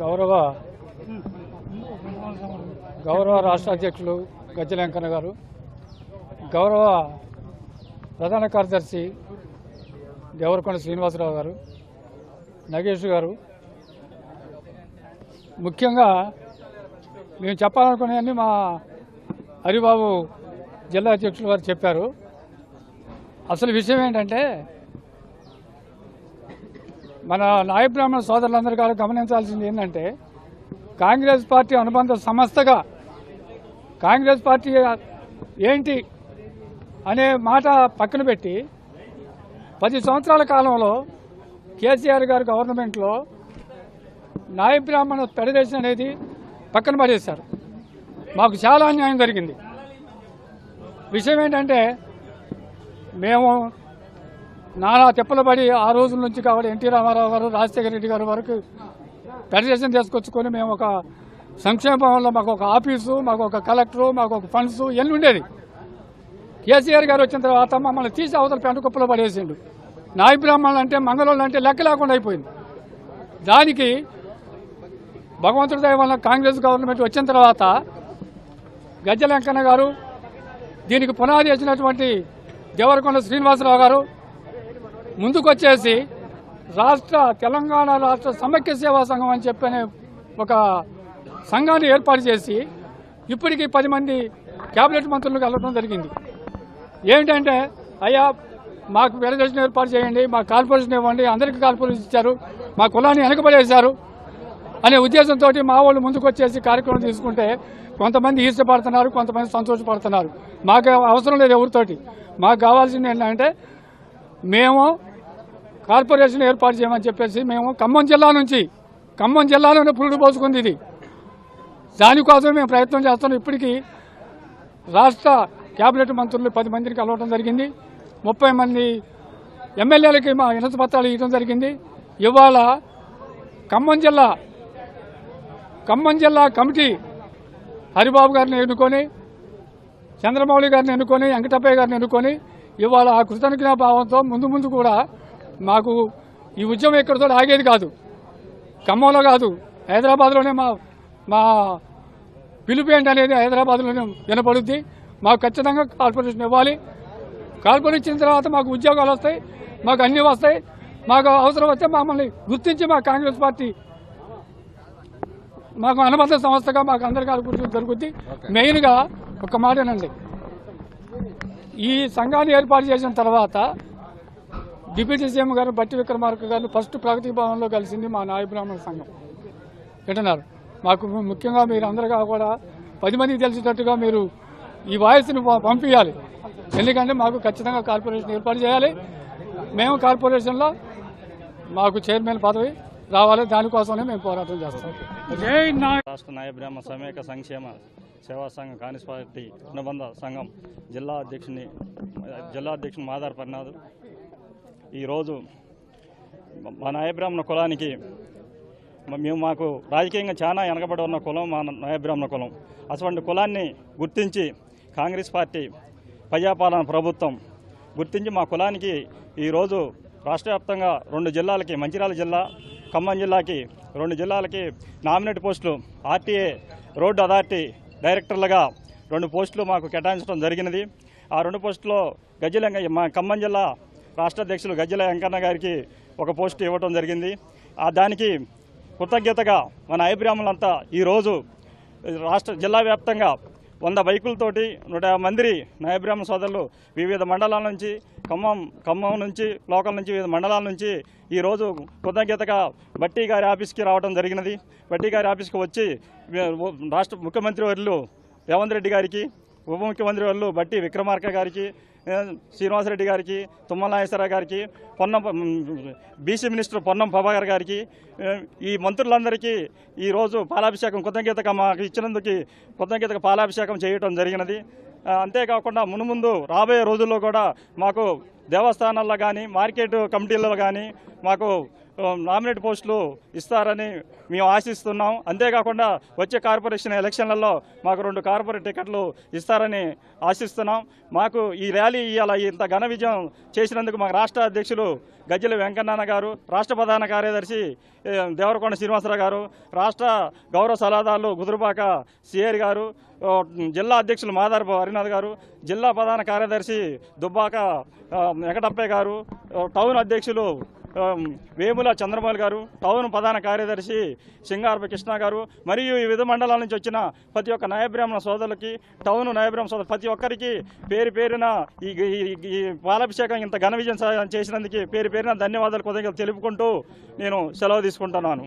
గౌరవ గౌరవ రాష్ట్ర అధ్యక్షులు గజ్జల గారు గౌరవ ప్రధాన కార్యదర్శి దేవరకొండ శ్రీనివాసరావు గారు నగేష్ గారు. ముఖ్యంగా మేము చెప్పాలనుకునేవన్నీ మా హరిబాబు జిల్లా అధ్యక్షులు వారు చెప్పారు. అసలు విషయం ఏంటంటే మన నాయ బ్రాహ్మణ సోదరులందరూ కూడా గమనించాల్సింది ఏంటంటే కాంగ్రెస్ పార్టీ అనుబంధ సంస్థగా కాంగ్రెస్ పార్టీ ఏంటి అనే మాట పక్కన పెట్టి పది సంవత్సరాల కాలంలో కేసీఆర్ గారు గవర్నమెంట్లో నాయ బ్రాహ్మణ ఫెడరేషన్ అనేది పక్కన పడేశారు. మాకు చాలా అన్యాయం జరిగింది. విషయం ఏంటంటే మేము నానా తిప్పలు పడి ఆ రోజుల నుంచి కాబట్టి ఎన్టీ రామారావు గారు రాజశేఖర రెడ్డి గారు వరకు ఫెడరేషన్ తీసుకొచ్చుకొని మేము ఒక సంక్షేమ భవన్లో మాకు ఒక ఆఫీసు మాకు ఒక కలెక్టరు మాకు ఒక ఫండ్స్ ఇవన్నీ ఉండేది. కేసీఆర్ గారు వచ్చిన తర్వాత మమ్మల్ని తీసి అవతల పెంట పడేసిండు. నాయ బ్రాహ్మణులు అంటే మంగళోళ్ళు అంటే లెక్క లేకుండా అయిపోయింది. దానికి భగవంతుడి దయ వల్ల కాంగ్రెస్ గవర్నమెంట్ వచ్చిన తర్వాత గజ్జలంకన్న గారు దీనికి పునాది వేసినటువంటి దేవరకొండ శ్రీనివాసరావు గారు ముందుకొచ్చేసి రాష్ట్ర తెలంగాణ రాష్ట్ర సమైక్య సేవా సంఘం అని చెప్పనే ఒక సంఘాన్ని ఏర్పాటు చేసి ఇప్పటికీ పది మంది కేబినెట్ మంత్రులు వెళ్ళడం జరిగింది. ఏమిటంటే అయ్యా మాకు ఫెడరేషన్ ఏర్పాటు చేయండి మా కార్పొరేషన్ ఇవ్వండి అందరికీ కార్పొరేషన్ ఇచ్చారు మా కులాన్ని వెనకబడేశారు అనే ఉద్దేశంతో మా వాళ్ళు ముందుకొచ్చేసి కార్యక్రమం తీసుకుంటే కొంతమంది ఈర్చపడుతున్నారు కొంతమంది సంతోషపడుతున్నారు. మాకు అవసరం లేదు ఎవరితోటి. మాకు కావాల్సింది ఏంటంటే మేము కార్పొరేషన్ ఏర్పాటు చేయమని చెప్పేసి మేము ఖమ్మం జిల్లా నుంచి ఖమ్మం జిల్లాలోనే పురుడు పోసుకుంది ఇది. దానికోసం మేము ప్రయత్నం చేస్తున్నాం. ఇప్పటికీ రాష్ట్ర కేబినెట్ మంత్రులు పది మందిని కలవడం జరిగింది. ముప్పై మంది ఎమ్మెల్యేలకి మా వినతి పత్రాలు ఇవ్వడం జరిగింది. ఇవాళ ఖమ్మం జిల్లా ఖమ్మం జిల్లా కమిటీ హరిబాబు గారిని ఎన్నుకొని చంద్రమౌళి గారిని ఎన్నుకొని వెంకటప్పయ్య గారిని ఎన్నుకొని ఇవాళ ఆ కృతజ్ఞ భావంతో ముందు ముందు కూడా మాకు ఈ ఉద్యమం ఎక్కడితో ఆగేది కాదు. ఖమ్మంలో కాదు హైదరాబాద్లోనే మా మా పిలుపు అనేది హైదరాబాద్లోనే వినపడుద్ది. మాకు ఖచ్చితంగా కార్పొరేషన్ ఇవ్వాలి. కార్పొరేషన్ ఇచ్చిన తర్వాత మాకు ఉద్యోగాలు వస్తాయి మాకు అన్నీ వస్తాయి. మాకు అవసరం వస్తే మమ్మల్ని గుర్తించి మా కాంగ్రెస్ పార్టీ మాకు అనుబంధ సంస్థగా మాకు అందరికీ అనుకూలంగా జరుగుద్ది. మెయిన్గా ఒక మాటేనండి ఈ సంఘాన్ని ఏర్పాటు చేసిన తర్వాత డిప్యూటీ సీఎం గారు బట్టి విక్రమార్క గారు ఫస్ట్ ప్రగతి భవన్లో కలిసింది మా నాయ బ్రాహ్మణ సంఘం. వింటున్నారు? మాకు ముఖ్యంగా మీరు అందరుగా కూడా పది మందికి తెలిసేటట్టుగా మీరు ఈ వాయిస్ని పంపించాలి ఎందుకంటే మాకు ఖచ్చితంగా కార్పొరేషన్ ఏర్పాటు చేయాలి. మేము కార్పొరేషన్లో మాకు చైర్మన్ పదవి రావాలి. దానికోసమే మేము పోరాటం చేస్తాం. రాష్ట్ర న్యాయ బ్రాహ్మణ సమైక సంక్షేమ సేవా సంఘం కాంగ్రెస్ పార్టీ అనుబంధ సంఘం జిల్లా అధ్యక్షుని జిల్లా అధ్యక్షుని మాదార్ పరినాథ్ ఈరోజు మా నాయబ్రాహ్మణ కులానికి మేము మాకు రాజకీయంగా చాలా వెనకబడి ఉన్న కులం మా నాయబ్రాహ్మణ కులం. అటువంటి కులాన్ని గుర్తించి కాంగ్రెస్ పార్టీ ప్రజాపాలన ప్రభుత్వం గుర్తించి మా కులానికి ఈరోజు రాష్ట్ర వ్యాప్తంగా రెండు జిల్లాలకి మంచిర్యాల జిల్లా ఖమ్మం జిల్లాకి రెండు జిల్లాలకి నామినేట్ పోస్టులు ఆర్టీఏ రోడ్డు అథారిటీ డైరెక్టర్లుగా రెండు పోస్టులు మాకు కేటాయించడం జరిగినది. ఆ రెండు పోస్టులో గజ్జల మా ఖమ్మం జిల్లా రాష్ట్ర అధ్యక్షులు గజ్జల వెంకన్న గారికి ఒక పోస్టు ఇవ్వడం జరిగింది. ఆ దానికి కృతజ్ఞతగా మన ఐబ్రాహ్మలంతా ఈరోజు రాష్ట్ర జిల్లా వ్యాప్తంగా వంద బైకులతోటి నూట యాభై మంది నాయబ్రాహ్మణ సోదరులు వివిధ మండలాల నుంచి ఖమ్మం ఖమ్మం నుంచి లోకల్ నుంచి వివిధ మండలాల నుంచి ఈరోజు కృతజ్ఞతగా బట్టి గారి ఆఫీస్కి రావడం జరిగినది. బట్టి గారి ఆఫీస్కి వచ్చి రాష్ట్ర ముఖ్యమంత్రి వర్యులు రేవంత్ రెడ్డి గారికి ఉప ముఖ్యమంత్రి వర్యులు బట్టి విక్రమార్క గారికి శ్రీనివాసరెడ్డి గారికి తుమ్మల నాగేశ్వరరావు గారికి పొన్నం బీసీ మినిస్టర్ పొన్నం ప్రభాకర్ గారికి ఈ మంత్రులందరికీ ఈరోజు పాలాభిషేకం కృతజ్ఞతగా మాకు ఇచ్చినందుకు కృతజ్ఞతగా పాలాభిషేకం చేయటం జరిగినది. అంతేకాకుండా మునుముందు రాబోయే రోజుల్లో కూడా మాకు దేవస్థానాల్లో కానీ మార్కెట్ కమిటీల్లో కానీ మాకు Um, నామినేట్ పోస్టులు ఇస్తారని మేము ఆశిస్తున్నాం. అంతేకాకుండా వచ్చే కార్పొరేషన్ ఎలక్షన్లలో మాకు రెండు కార్పొరేట్ టికెట్లు ఇస్తారని ఆశిస్తున్నాం. మాకు ఈ ర్యాలీ ఇవాళ ఇంత ఘన విజయం చేసినందుకు మా రాష్ట్ర అధ్యక్షులు గజ్జల వెంకన్నాన్న గారు రాష్ట్ర ప్రధాన కార్యదర్శి దేవరకొండ శ్రీనివాసరావు గారు రాష్ట్ర గౌరవ సలహాదారులు గుదురుపాక సిఆర్ గారు జిల్లా అధ్యక్షులు మాదారపు హరినాథ్ గారు జిల్లా ప్రధాన కార్యదర్శి దుబ్బాక వెంకటప్పయ్య గారు టౌన్ అధ్యక్షులు వేముల చంద్రబాబు గారు టౌన్ ప్రధాన కార్యదర్శి సింగారపు కృష్ణ గారు మరియు ఈ వివిధ మండలాల నుంచి వచ్చిన ప్రతి ఒక్క న్యాయబ్రాహ్మణ సోదరులకి టౌన్ న్యాయబ్రాహ్మణ సోదరు ప్రతి ఒక్కరికి పేరు పేరున ఈ ఈ- పాలాభిషేకం ఇంత ఘన విజయం చేసినందుకు పేరు పేరున ధన్యవాదాలు కృతజ్ఞతలు తెలుపుకుంటూ నేను సెలవు తీసుకుంటున్నాను.